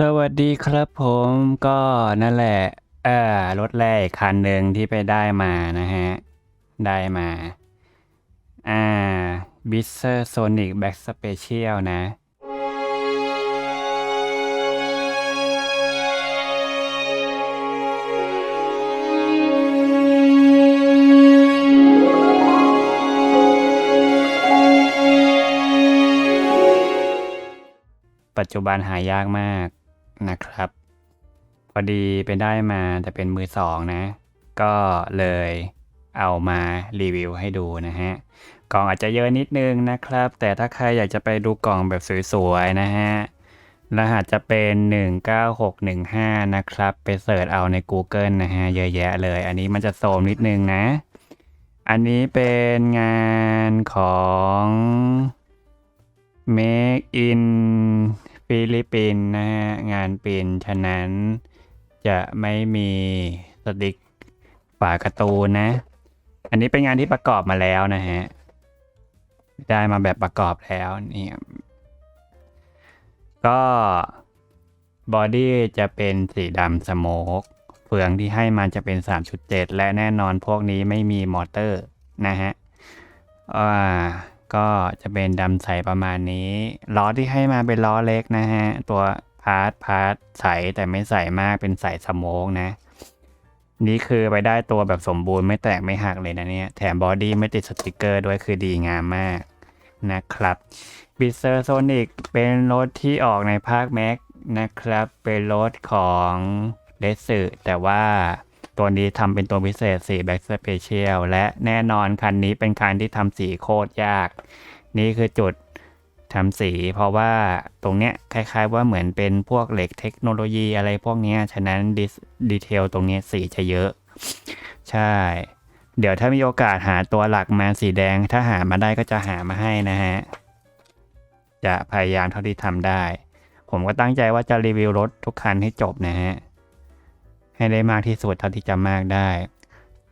สวัสดีครับผมก็นั่นแหละเอ่อรถแรกคันหนึ่งที่ไปได้มานะฮะ ได้มา อ่า b i s s e r Sonic Back Special นะปัจจุบันหายากมาก นะครับ พอดีไปได้มาแต่เป็นมือสองนะ ก็เลยเอามารีวิวให้ดูนะฮะ กล่องอาจจะเยอะนิดนึงนะครับ แต่ถ้าใครอยากจะไปดูกล่องแบบสวยๆนะฮะ รหัสจะเป็น 19615 นะครับ ไปเสิร์ชเอาใน Google นะฮะ เยอะแยะเลย อันนี้มันจะโซมนิดนึงนะ อันนี้เป็นงานของ Make in ฟิลิปปินส์นะฮะ งานปินฉะนั้นจะไม่มีสติกฝาการ์ตูนนะ อันนี้เป็นงานที่ประกอบมาแล้วนะฮะ ได้มาแบบประกอบแล้วนี่ก็บอดี้จะเป็นสีดำสโมกเฟืองที่ให้มาจะเป็น 3.7 และแน่นอนพวกนี้ไม่มีมอเตอร์นะฮะอ่า ก็จะเป็นดำใสประมาณนี้ ล้อที่ให้มาเป็นล้อเล็กนะฮะ ตัวพาร์ทพาร์ทใสแต่ไม่ใสมากเป็นใสสโมกนะ นี่คือไปได้ตัวแบบสมบูรณ์ไม่แตกไม่หักเลยนะเนี่ย แถมบอดี้ไม่ติดสติกเกอร์ด้วยคือดีงามมากนะครับบิเซอร์โซนิกเป็นรถที่ออกในภาคแม็กนะครับ เป็นรถของเดสึแต่ว่า ตัวนี้ทำเป็นตัวพิเศษสีแบ็กสเปเชียลและแน่นอนคันนี้เป็นคันที่ทำสีโคตรยาก นี่คือจุดทำสีเพราะว่าตรงเนี้ยคล้ายๆว่าเหมือนเป็นพวกเหล็กเทคโนโลยีอะไรพวกเนี้ยฉะนั้นดีเทลตรงเนี้ยสีจะเยอะ ใช่ เดี๋ยวถ้ามีโอกาสหาตัวหลักมาสีแดง ถ้าหามาได้ก็จะหามาให้นะฮะ จะพยายามเท่าที่ทำได้ ผมก็ตั้งใจว่าจะรีวิวรถทุกคันให้จบนะฮะ ให้ได้มากที่สุดเท่าที่จะมากได้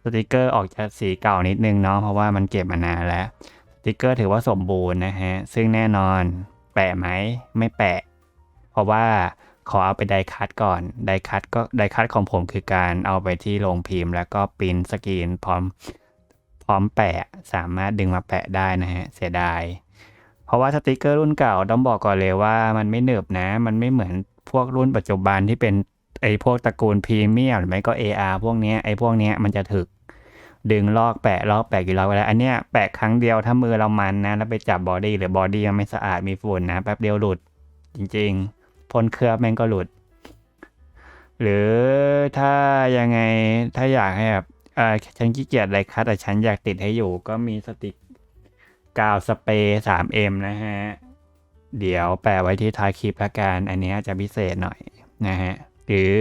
สติกเกอร์ออกจากสีเก่านิดนึงเนาะเพราะว่ามันเก็บมานานแล้ว สติกเกอร์ถือว่าสมบูรณ์นะฮะ ซึ่งแน่นอนแปะไหมไม่แปะ เพราะว่าขอเอาไปไดคัตก่อนไดคัตก็ไดคัตของผมคือการเอาไปที่โรงพิมพ์ แล้วก็ปริ้นสกรีนพร้อมพร้อมแปะสามารถดึงมาแปะได้นะฮะเสียดาย เพราะว่าสติกเกอร์รุ่นเก่าต้องบอกก่อนเลยว่ามันไม่หนึบนะ มันไม่เหมือนพวกรุ่นปัจจุบันที่เป็น ไอ้พวกตระกูลพรีเมียมหรือไม่ก็ AR พวกเนี้ยไอ้พวกเนี้ยมันจะถึก ดึงลอกแปะลอกแปะกี่รอบไปแล้ว อันเนี้ยแปะครั้งเดียวถ้ามือเรามันนะ แล้วไปจับบอดี้หรือบอดี้มันไม่สะอาดมีฝุ่นนะแป๊บเดียวหลุด จริงๆพ่นเคลือบแม่งก็หลุด หรือถ้ายังไงถ้าอยากให้แบบเออฉันขี้เกียจอะไรคัดแต่ฉันอยากติดให้อยู่ก็มีสติกกาวสเปรย์ 3M นะฮะ เดี๋ยวแปะไว้ที่ท้ายคลิปละกัน อันนี้จะพิเศษหน่อยนะฮะ หรือ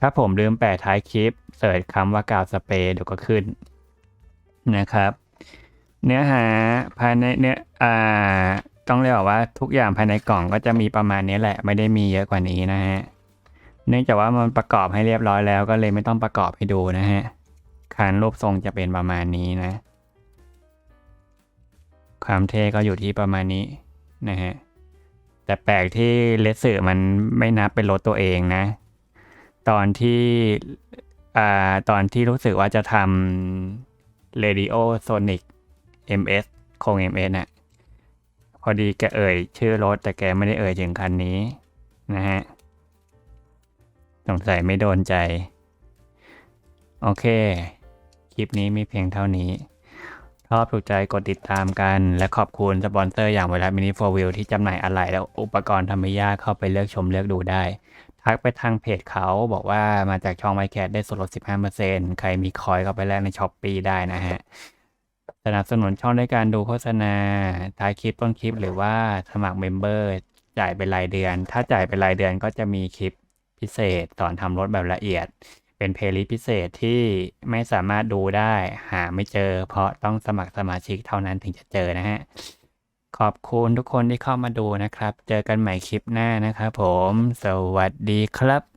ถ้าผมลืมแปะท้ายคลิปเสิร์ชคำว่ากาวสเปรย์เดี๋ยวก็ขึ้นนะครับ เนื้อหาภายในเนื้ออ่าต้องเรียกว่าทุกอย่างภายในกล่องก็จะมีประมาณนี้แหละ ไม่ได้มีเยอะกว่านี้นะฮะเนื่องจากว่ามันประกอบให้เรียบร้อยแล้วก็เลยไม่ต้องประกอบให้ดูนะฮะคานรูปทรงจะเป็นประมาณนี้นะ ความเท่ก็อยู่ที่ประมาณนี้นะฮะ แต่แปลกที่เลสเซอร์มันไม่นับเป็นรถตัวเองนะ ตอนที่อ่าตอนที่รู้สึกว่าจะทำ Radio Sonic MS โคง MS น่ะพอดีแกเอ่ย ชื่อรถแต่แกไม่ได้เอ่ยถึงคันนี้นะฮะสงสัยไม่โดนใจ โอเค คลิปนี้มีเพียงเท่านี้ ชอบถูกใจกดติดตามกัน และขอบคุณสปอนเซอร์อย่างเวลามินิโฟวิลที่จำหน่ายอะไหล่และอุปกรณ์ทำไม่ยากเข้าไปเลือกชมเลือกดูได้ ทักไปทางเพจเขาบอกว่ามาจากช่องไมแคทได้ส่วนลด 15%ใครมีคอยก็ไปแลกในช้อปปีได้นะฮะสนับสนุนช่องด้วยการดูโฆษณาท้ายคลิปต้นคลิปหรือว่าสมัครเมมเบอร์จ่ายเป็นรายเดือน ถ้าจ่ายเป็นรายเดือนก็จะมีคลิปพิเศษสอนทำรถแบบละเอียด เป็นเพลย์ลิสต์พิเศษที่ไม่สามารถดูได้หาไม่เจอ เพราะต้องสมัครสมาชิกเท่านั้นถึงจะเจอนะฮะ ขอบคุณทุกคนที่เข้ามาดูนะครับ เจอกันใหม่คลิปหน้านะครับผม สวัสดีครับ